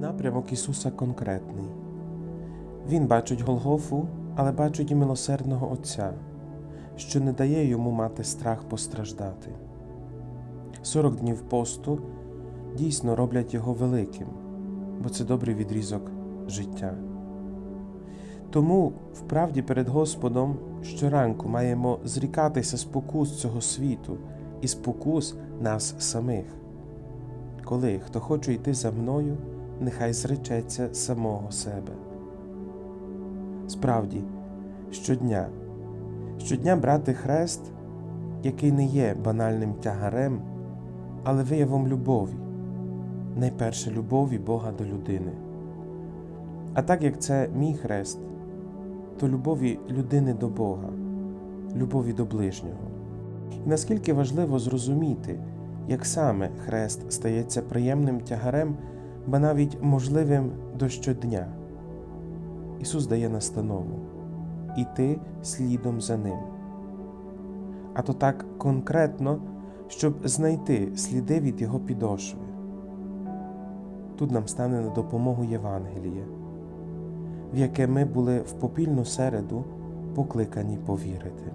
Напрямок Ісуса конкретний. Він бачить Голгофу, але бачить і милосердного Отця, що не дає йому мати страх постраждати. Сорок днів посту дійсно роблять його великим, бо це добрий відрізок життя. Тому, вправді, перед Господом щоранку маємо зрікатися спокус цього світу і спокус нас самих. Коли хто хоче йти за мною, нехай зречеться самого себе. Справді, щодня, щодня брати хрест, який не є банальним тягарем, але виявом любові, найперше любові Бога до людини. А так як це мій хрест, то любові людини до Бога, любові до ближнього. І наскільки важливо зрозуміти, як саме хрест стається приємним тягарем, ба навіть можливим до щодня. Ісус дає настанову іти слідом за Ним. А то так конкретно, щоб знайти сліди від Його підошви. Тут нам стане на допомогу Євангеліє, в яке ми були в попільну середу покликані повірити.